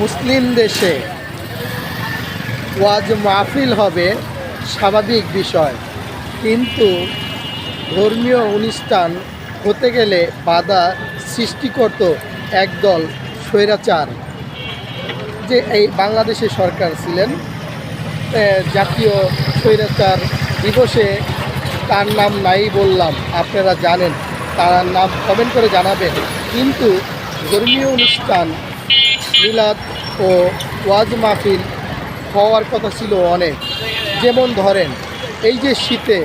মুসলিম দেশে ওয়াজ মাহফিল হবে স্বাভাবিক বিষয়। কিন্তু ধর্মীয় অনুষ্ঠান হতে গেলে বাধা সৃষ্টি করত একদল স্বৈরাচার। যে এই বাংলাদেশের সরকার ছিলেন জাতীয় স্বৈরাচার দিবসে তার নাম নাই বললাম, আপনারা জানেন, তার নাম কমেন্ট করে জানাবেন। কিন্তু ধর্মীয় অনুষ্ঠান মিলাদ ও ওয়াজ মাহফিল হওয়ার কথা ছিল অনেক। যেমন ধরেন, এই যে শীতে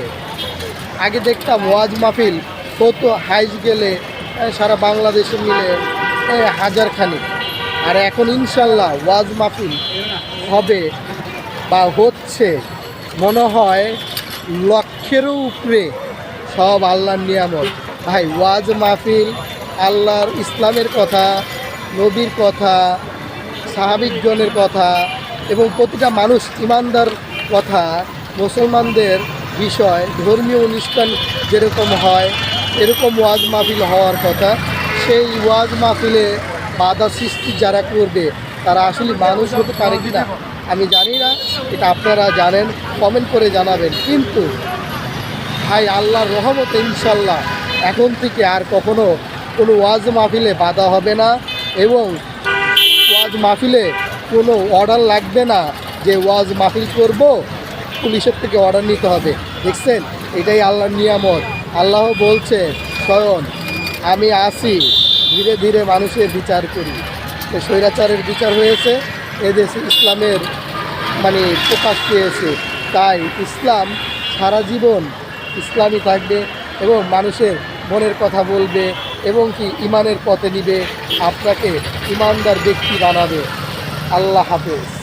আগে দেখতাম ওয়াজ মাহফিল হতো, হাইজ গেলে সারা বাংলাদেশে মিলে হাজার খানিক আর এখন ইনশাল্লাহ ওয়াজ মাহফিল হবে বা হচ্ছে, মনে হয় লক্ষেরও উপরে সব আল্লাহর নিয়ামত। ভাই, ওয়াজ মাহফিল আল্লাহর ইসলামের কথা নবীর কথা সাহাবিকজনের কথা এবং প্রতিটা মানুষ ইমানদার কথা, মুসলমানদের বিষয়, ধর্মীয় অনুষ্ঠান যেরকম হয়, এরকম ওয়াজ মাহফিল হওয়ার কথা। সেই ওয়াজ মাহফিলে বাধা সৃষ্টি যারা করবে, তারা আসলে মানুষ হতে পারে কি না আমি জানি না, এটা আপনারা জানেন কমেন্ট করে জানাবেন। কিন্তু ভাই, আল্লাহর রহমতে ইনশাল্লাহ, এখন থেকে আর কখনো কোনো ওয়াজ মাহফিলে বাধা হবে না। এবং ওয়াজ মাহফিলে কোনো অর্ডার লাগবে না যে ওয়াজ মাহফিল করব, পুলিশের থেকে অর্ডার নিতে হবে। দেখছেন? এটাই আল্লাহর নিয়ামত। আল্লাহ বলছে স্বয়ং আমি আসি, ধীরে ধীরে মানুষের বিচার করি। তো স্বৈরাচারের বিচার হয়েছে, এদেশে ইসলামের মানে প্রকাশ পেয়েছে। তাই ইসলাম সারা জীবন ইসলামই থাকবে এবং মানুষের মনের কথা বলবে এবং কি ইমানের পথে নিবে আপনাকে ইমানদার ব্যক্তি বানাবে। আল্লাহ হাফেজ।